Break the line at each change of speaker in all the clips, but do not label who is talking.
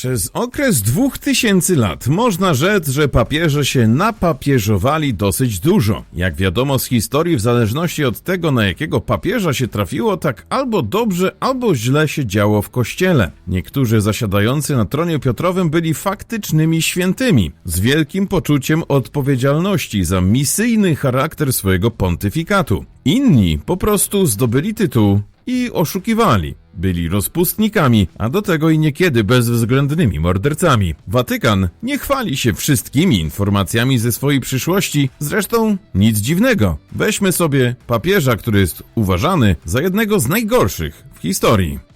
Przez okres dwóch tysięcy lat można rzec, że papieże się napapieżowali dosyć dużo. Jak wiadomo z historii, w zależności od tego, na jakiego papieża się trafiło, tak albo dobrze, albo źle się działo w kościele. Niektórzy zasiadający na tronie Piotrowym byli faktycznymi świętymi, z wielkim poczuciem odpowiedzialności za misyjny charakter swojego pontyfikatu. Inni po prostu zdobyli tytuł i oszukiwali. Byli rozpustnikami, a do tego i niekiedy bezwzględnymi mordercami. Watykan nie chwali się wszystkimi informacjami ze swojej przyszłości, zresztą nic dziwnego. Weźmy sobie papieża, który jest uważany za jednego z najgorszych w historii.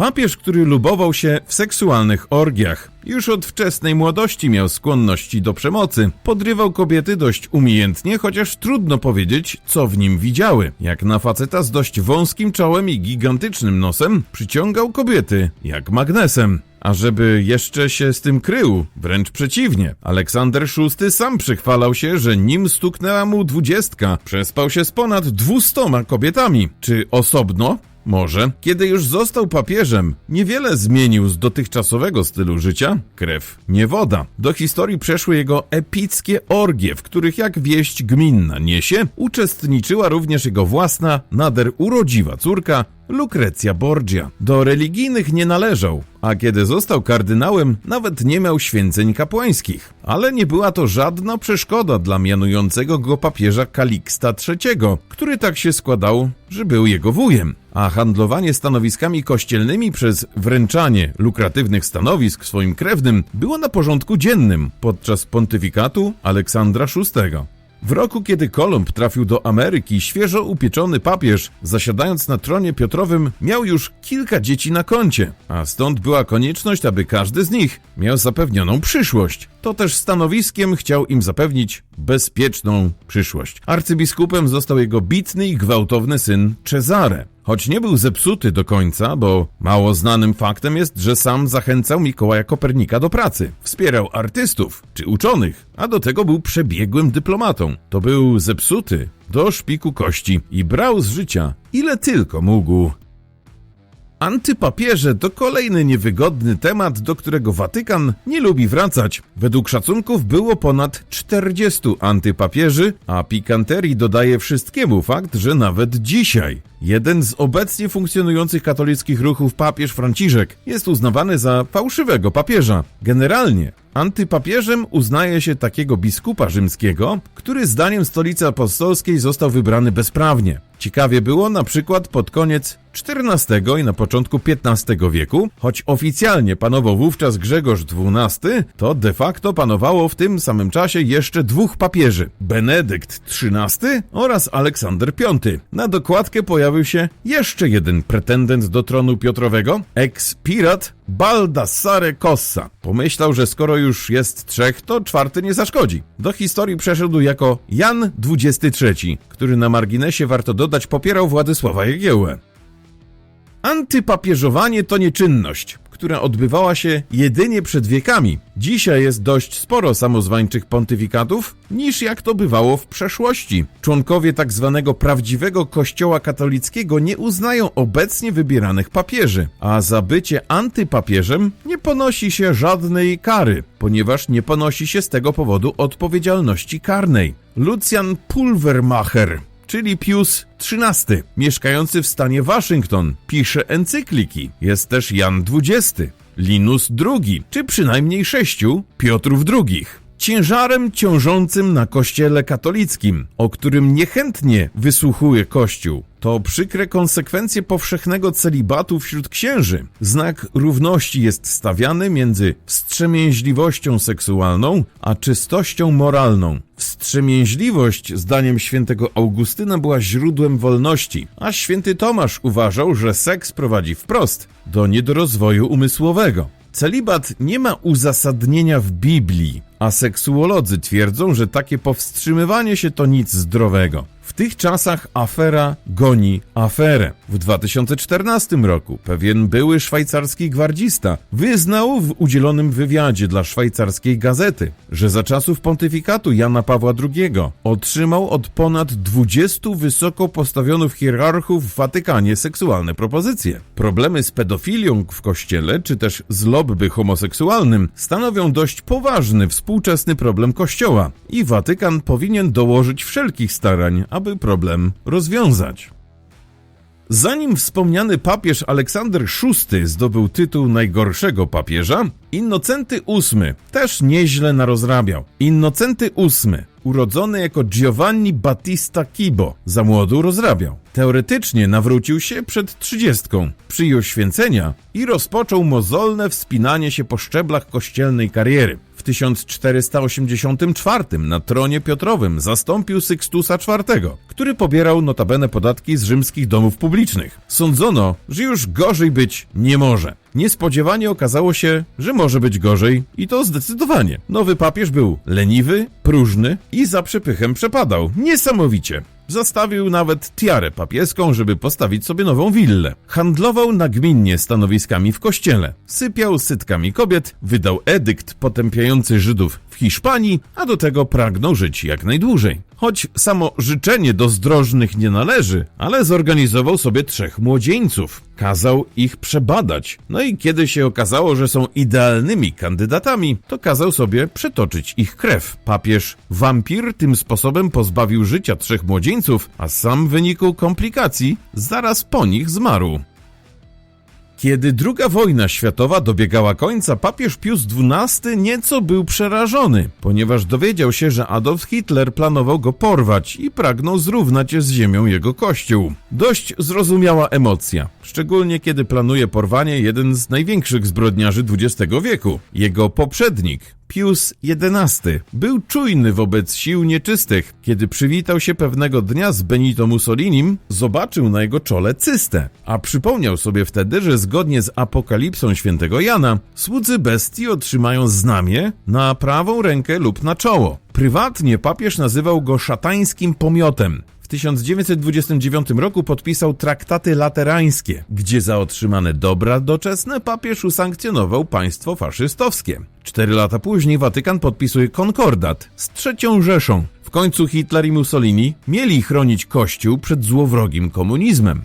Papież, który lubował się w seksualnych orgiach. Już od wczesnej młodości miał skłonności do przemocy. Podrywał kobiety dość umiejętnie, chociaż trudno powiedzieć, co w nim widziały. Jak na faceta z dość wąskim czołem i gigantycznym nosem, przyciągał kobiety jak magnesem. A żeby jeszcze się z tym krył, wręcz przeciwnie. Aleksander VI sam przychwalał się, że nim stuknęła mu dwudziestka, przespał się z ponad dwustoma kobietami. Czy osobno? Może. Kiedy już został papieżem, niewiele zmienił z dotychczasowego stylu życia. Krew, nie woda. Do historii przeszły jego epickie orgie, w których jak wieść gminna niesie, uczestniczyła również jego własna, nader urodziwa córka, Lucrecja Borgia. Do religijnych nie należał, a kiedy został kardynałem, nawet nie miał święceń kapłańskich. Ale nie była to żadna przeszkoda dla mianującego go papieża Kaliksta III, który tak się składał, że był jego wujem. A handlowanie stanowiskami kościelnymi przez wręczanie lukratywnych stanowisk swoim krewnym było na porządku dziennym podczas pontyfikatu Aleksandra VI. W roku, kiedy Kolumb trafił do Ameryki, świeżo upieczony papież, zasiadając na tronie Piotrowym, miał już kilka dzieci na koncie, a stąd była konieczność, aby każdy z nich miał zapewnioną przyszłość. To też stanowiskiem chciał im zapewnić bezpieczną przyszłość. Arcybiskupem został jego bitny i gwałtowny syn Cezare. Choć nie był zepsuty do końca, bo mało znanym faktem jest, że sam zachęcał Mikołaja Kopernika do pracy, wspierał artystów czy uczonych, a do tego był przebiegłym dyplomatą. To był zepsuty do szpiku kości i brał z życia ile tylko mógł. Antypapieże to kolejny niewygodny temat, do którego Watykan nie lubi wracać. Według szacunków było ponad 40 antypapieży, a pikanterii dodaje wszystkiemu fakt, że nawet dzisiaj jeden z obecnie funkcjonujących katolickich ruchów papież Franciszek jest uznawany za fałszywego papieża. Generalnie Antypapieżem uznaje się takiego biskupa rzymskiego, który zdaniem stolicy apostolskiej został wybrany bezprawnie. Ciekawie było na przykład pod koniec XIV i na początku XV wieku, choć oficjalnie panował wówczas Grzegorz XII, to de facto panowało w tym samym czasie jeszcze dwóch papieży, Benedykt XIII oraz Aleksander V. Na dokładkę pojawił się jeszcze jeden pretendent do tronu Piotrowego, ex-pirat Baldassare Cossa. Pomyślał, że skoro już jest trzech, to czwarty nie zaszkodzi. Do historii przeszedł jako Jan XXIII, który na marginesie warto dodać popierał Władysława Jagiełłę. Antypapieżowanie to nieczynność, która odbywała się jedynie przed wiekami. Dzisiaj jest dość sporo samozwańczych pontyfikatów, niż jak to bywało w przeszłości. Członkowie tak zwanego prawdziwego kościoła katolickiego nie uznają obecnie wybieranych papieży, a za bycie antypapieżem nie ponosi się żadnej kary, ponieważ nie ponosi się z tego powodu odpowiedzialności karnej. Lucjan Pulvermacher czyli Pius XIII, mieszkający w stanie Waszyngton, pisze encykliki. Jest też Jan XX, Linus II, czy przynajmniej sześciu Piotrów II. Ciężarem ciążącym na kościele katolickim, o którym niechętnie wysłuchuje Kościół, to przykre konsekwencje powszechnego celibatu wśród księży. Znak równości jest stawiany między wstrzemięźliwością seksualną a czystością moralną. Wstrzemięźliwość, zdaniem świętego Augustyna, była źródłem wolności, a święty Tomasz uważał, że seks prowadzi wprost do niedorozwoju umysłowego. Celibat nie ma uzasadnienia w Biblii, a seksuolodzy twierdzą, że takie powstrzymywanie się to nic zdrowego. W tych czasach afera goni aferę. W 2014 roku pewien były szwajcarski gwardzista wyznał w udzielonym wywiadzie dla szwajcarskiej gazety, że za czasów pontyfikatu Jana Pawła II otrzymał od ponad 20 wysoko postawionych hierarchów w Watykanie seksualne propozycje. Problemy z pedofilią w kościele, czy też z lobby homoseksualnym stanowią dość poważny współczesny problem kościoła i Watykan powinien dołożyć wszelkich starań, aby problem rozwiązać. Zanim wspomniany papież Aleksander VI zdobył tytuł najgorszego papieża, Innocenty VIII też nieźle narozrabiał. Innocenty VIII, urodzony jako Giovanni Battista Kibo, za młodu rozrabiał. Teoretycznie nawrócił się przed trzydziestką, przyjął święcenia i rozpoczął mozolne wspinanie się po szczeblach kościelnej kariery. W 1484 na tronie Piotrowym zastąpił Sykstusa IV, który pobierał notabene podatki z rzymskich domów publicznych. Sądzono, że już gorzej być nie może. Niespodziewanie okazało się, że może być gorzej i to zdecydowanie. Nowy papież był leniwy, próżny i za przepychem przepadał. Niesamowicie. Zastawił nawet tiarę papieską, żeby postawić sobie nową willę. Handlował nagminnie stanowiskami w kościele. Sypiał sytkami kobiet, wydał edykt potępiający Żydów w Hiszpanii, a do tego pragnął żyć jak najdłużej. Choć samo życzenie do zdrożnych nie należy, ale zorganizował sobie trzech młodzieńców. Kazał ich przebadać. No i kiedy się okazało, że są idealnymi kandydatami, to kazał sobie przetoczyć ich krew. Papież wampir tym sposobem pozbawił życia trzech młodzieńców, a sam w wyniku komplikacji zaraz po nich zmarł. Kiedy II wojna światowa dobiegała końca, papież Pius XII nieco był przerażony, ponieważ dowiedział się, że Adolf Hitler planował go porwać i pragnął zrównać z ziemią jego kościół. Dość zrozumiała emocja, szczególnie kiedy planuje porwanie jeden z największych zbrodniarzy XX wieku. Jego poprzednik, Pius XI był czujny wobec sił nieczystych. Kiedy przywitał się pewnego dnia z Benito Mussolinim, zobaczył na jego czole cystę, a przypomniał sobie wtedy, że zgodnie z apokalipsą świętego Jana, słudzy bestii otrzymają znamię na prawą rękę lub na czoło. Prywatnie papież nazywał go szatańskim pomiotem. W 1929 roku podpisał traktaty laterańskie, gdzie za otrzymane dobra doczesne papież usankcjonował państwo faszystowskie. Cztery lata później Watykan podpisuje konkordat z trzecią Rzeszą. W końcu Hitler i Mussolini mieli chronić Kościół przed złowrogim komunizmem.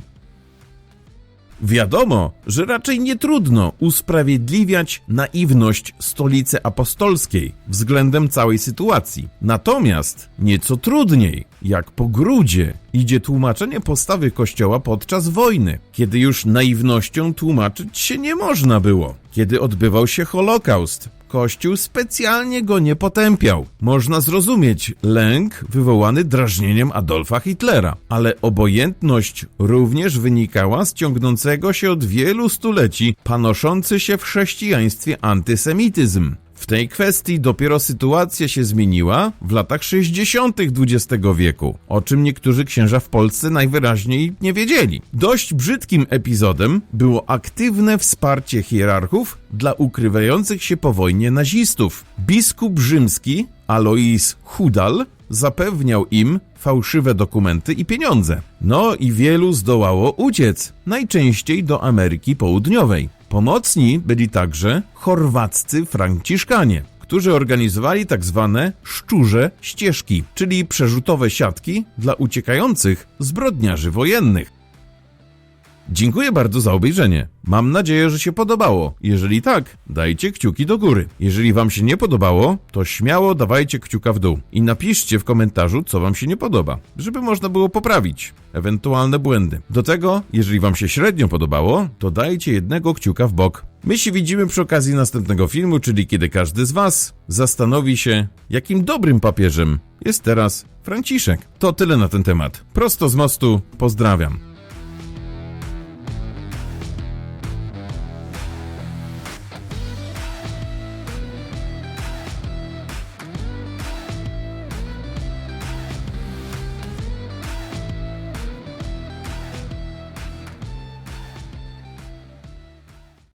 Wiadomo, że raczej nie trudno usprawiedliwiać naiwność stolicy apostolskiej względem całej sytuacji. Natomiast nieco trudniej, jak po grudzie, idzie tłumaczenie postawy Kościoła podczas wojny, kiedy już naiwnością tłumaczyć się nie można było, kiedy odbywał się Holokaust, Kościół specjalnie go nie potępiał. Można zrozumieć lęk wywołany drażnieniem Adolfa Hitlera, ale obojętność również wynikała z ciągnącego się od wielu stuleci panoszący się w chrześcijaństwie antysemityzm. W tej kwestii dopiero sytuacja się zmieniła w latach 60. XX wieku, o czym niektórzy księża w Polsce najwyraźniej nie wiedzieli. Dość brzydkim epizodem było aktywne wsparcie hierarchów dla ukrywających się po wojnie nazistów. Biskup rzymski Alois Hudal zapewniał im fałszywe dokumenty i pieniądze. No i wielu zdołało uciec, najczęściej do Ameryki Południowej. Pomocni byli także chorwaccy franciszkanie, którzy organizowali tak zwane szczurze ścieżki, czyli przerzutowe siatki dla uciekających zbrodniarzy wojennych. Dziękuję bardzo za obejrzenie. Mam nadzieję, że się podobało. Jeżeli tak, dajcie kciuki do góry. Jeżeli wam się nie podobało, to śmiało dawajcie kciuka w dół i napiszcie w komentarzu, co wam się nie podoba, żeby można było poprawić ewentualne błędy. Do tego, jeżeli wam się średnio podobało, to dajcie jednego kciuka w bok. My się widzimy przy okazji następnego filmu, czyli kiedy każdy z was zastanowi się, jakim dobrym papieżem jest teraz Franciszek. To tyle na ten temat. Prosto z mostu, pozdrawiam.